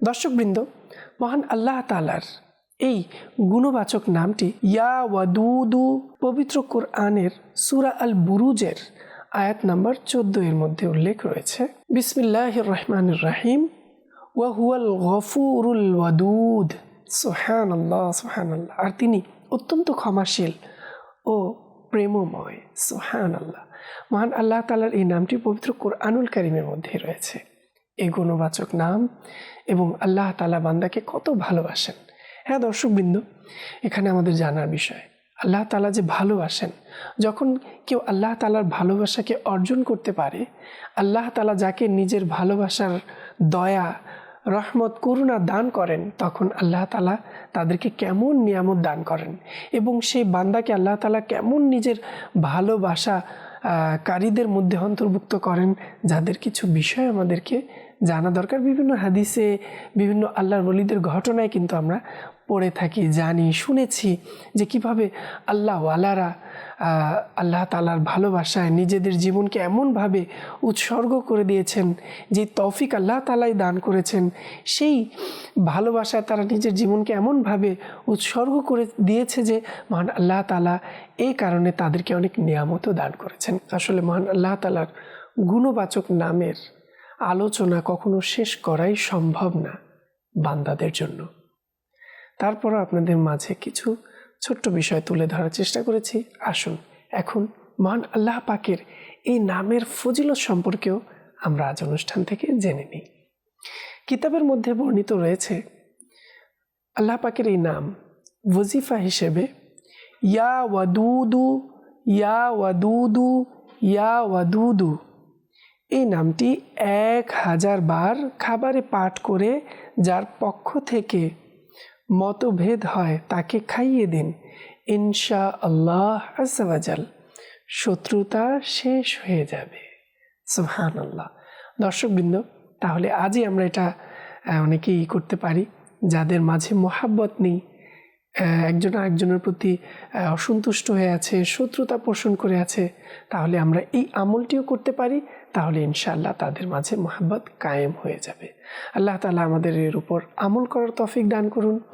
দর্শকবৃন্দ, মহান আল্লাহ তালার এই গুণবাচক নামটি ইয়া ওয়াদুদু, পবিত্র কোরআনের সুরা আল বুরুজের আয়াত নাম্বার চোদ্দ এর মধ্যে উল্লেখ রয়েছে বিসমিল্লাহ রহমান রাহিম ওয়াহুয়াল গফুরুল ওয়াদুদ সোহান আল্লাহ সোহান আল্লাহ আর তিনি অত্যন্ত ক্ষমাশীল ও প্রেমময় সোহান আল্লাহ মহান আল্লাহ তালার এই নামটি পবিত্র কোরআনুল কারিমের মধ্যে রয়েছে। এই গুণবাচক নাম এবং আল্লাহ তালা বান্দাকে কত ভালোবাসেন। হ্যাঁ দর্শকবৃন্দ, এখানে আমাদের জানার বিষয়, আল্লাহ তালা যে ভালোবাসেন, যখন কেউ আল্লাহ তালার ভালোবাসাকে অর্জন করতে পারে, আল্লাহ তালা যাকে নিজের ভালোবাসার দয়া, রহমত, করুণা দান করেন, তখন আল্লাহ তালা তাদেরকে কেমন নিয়ামত দান করেন এবং সেই বান্দাকে আল্লাহ তালা কেমন নিজের ভালোবাসা কারীদের মধ্যে অন্তর্ভুক্ত করেন, যাদের কিছু বিষয় আমাদেরকে জানা দরকার। বিভিন্ন হাদিসে, বিভিন্ন আল্লাহর বলিদের ঘটনায় কিন্তু আমরা পড়ে থাকি, জানি, শুনেছি যে কীভাবে আল্লাহ আল্লাহরা আল্লাহ তালার ভালোবাসায় নিজেদের জীবনকে এমনভাবে উৎসর্গ করে দিয়েছেন যে তৌফিক আল্লাহ তালাই দান করেছেন, সেই ভালোবাসায় তারা নিজের জীবনকে এমনভাবে উৎসর্গ করে দিয়েছে যে মহান আল্লাহ তালা এই কারণে তাদেরকে অনেক নিয়ামতও দান করেছেন। আসলে মহান আল্লাহ তালার গুণবাচক নামের আলোচনা কখনো শেষ করাই সম্ভব না বান্দাদের জন্য। তারপরও আপনাদের মাঝে কিছু ছোট্ট বিষয় তুলে ধরার চেষ্টা করেছি। আসুন, এখন মহান আল্লাহ পাকের এই নামের ফজিলত সম্পর্কেও আমরা আজ অনুষ্ঠান থেকে জেনে নিই। কিতাবের মধ্যে বর্ণিত রয়েছে, আল্লাহ পাকের এই নাম ওজিফা হিসেবে, ইয়া ওয়াদুদু ইয়া ওয়াদুদু ইয়া ওয়াদুদু। এই নামটি এক হাজার বার খাবারে পাঠ করে যার পক্ষ থেকে মতভেদ হয় তাকে খাইয়ে দিন। ইনশা আল্লাহ আজাল শত্রুতা শেষ হয়ে যাবে। সুহান আল্লাহ দর্শকবৃন্দ, তাহলে আজই আমরা এটা অনেকেই করতে পারি, যাদের মাঝে মোহাব্বত নেই। একজন আরেকজনের প্রতি অসন্তুষ্ট হয়ে আছে, শত্রুতা পোষণ করে আছে, তাহলে আমরা এই আমলটিও করতে পারি, তাহলে ইনশাআল্লাহ তাদের মাঝে মোহাব্বত কায়েম হয়ে যাবে। আল্লাহ তালা আমাদের এর উপর আমল করার তফিক দান করুন।